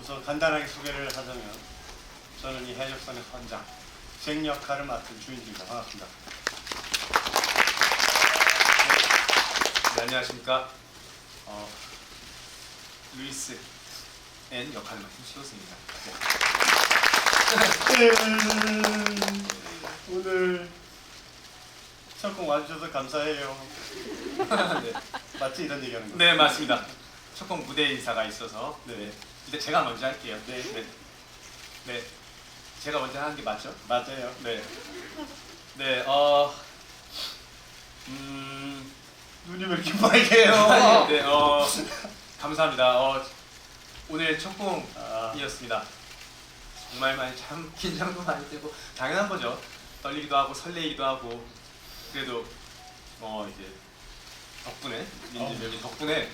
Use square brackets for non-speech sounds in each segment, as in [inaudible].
우선 간단하게 소개를 하자면 저는 이 해적선의 선장 쟁 역할을 맡은 주인입니다. 반갑습니다. 네, 안녕하십니까. 어, 루이스 N 역할을 맡은 시호승입니다. 네. 오늘 첫공 와주셔서 감사해요. 네. 맞지 이런 얘기하는 거? 네, 맞습니다. 첫공 무대 인사가 있어서 네. 이제 제가 먼저 할게요. 네. 네. 네. 제가 먼저 하는 게 맞죠? 맞아요. 네. 네, 어, 음, 눈이 왜 이렇게 빨개요? [laughs] 네, 어, [laughs] 감사합니다. 어, 오늘 첫 아, 공이었습니다. 정말 많이 참 긴장도 많이 되고 당연한 거죠. 떨리기도 하고 설레이기도 하고 그래도 어 이제 덕분에 민지 여기 덕분에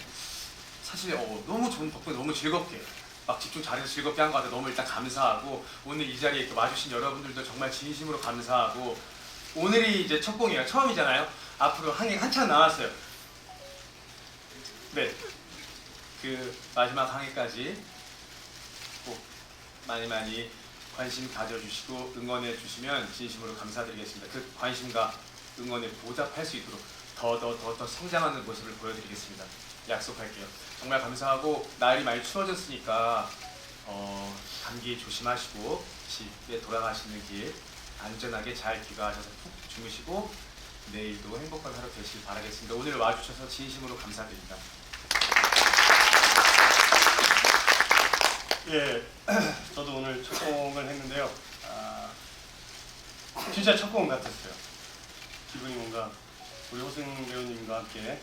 사실 어, 너무 좋은 덕분에 너무 즐겁게 막 집중 잘해서 즐겁게 한 것 같아요. 너무 일단 감사하고 오늘 이 자리에 이렇게 와주신 여러분들도 정말 진심으로 감사하고 오늘이 이제 첫 공이에요. 처음이잖아요. 앞으로 한개 한참 남았어요. 네. 그 마지막 항해까지 꼭 많이 많이 관심 가져주시고 응원해 주시면 진심으로 감사드리겠습니다. 그 관심과 응원에 보답할 수 있도록 더 더 더 더 성장하는 모습을 보여드리겠습니다. 약속할게요. 정말 감사하고 날이 많이 추워졌으니까 어, 감기 조심하시고 집에 돌아가시는 길 안전하게 잘 귀가하셔서 푹 주무시고 내일도 행복한 하루 되시길 바라겠습니다. 오늘 와주셔서 진심으로 감사드립니다. 예, [clears throat] 저도 오늘 첫 공을 했는데요. 아, 진짜 첫 공 같았어요. 기분이 뭔가 우리 호승 배우님과 함께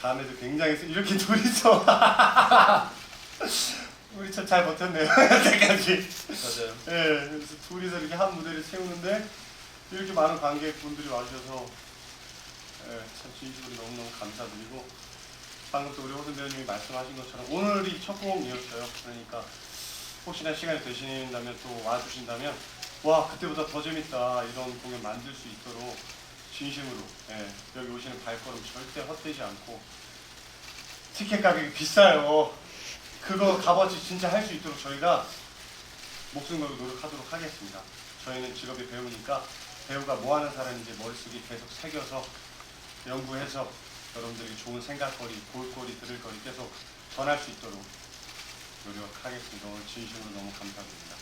감에도 굉장히 세- 이렇게 [laughs] 둘이 서 [laughs] 우리 참 잘 버텼네요 [laughs] 여태까지. 맞아요. 예, 그래서 둘이서 이렇게 한 무대를 세우는데 이렇게 많은 관객분들이 와주셔서 예, 참 진심으로 너무너무 감사드리고 방금 또 우리 호승 배우님이 말씀하신 것처럼 오늘이 첫 공이었어요. 그러니까 혹시나 시간이 되신다면 또 와주신다면 와 그때보다 더 재밌다 이런 공연 만들 수 있도록 진심으로 예, 여기 오시는 발걸음 절대 헛되지 않고 티켓 가격이 비싸요. 그거 값어치 진짜 할 수 있도록 저희가 목숨 걸고 노력하도록 하겠습니다. 저희는 직업이 배우니까 배우가 뭐 하는 사람인지 머릿속에 계속 새겨서 연구해서 여러분들에게 좋은 생각거리, 볼거리, 들을거리 계속 전할 수 있도록 노력하겠습니다. 오늘 진심으로 너무 감사드립니다.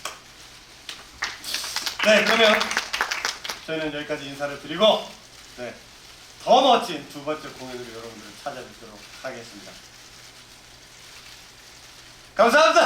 네, 그러면 저희는 여기까지 인사를 드리고 네, 더 멋진 두 번째 공연으로 여러분들을 찾아뵙도록 하겠습니다. 감사합니다.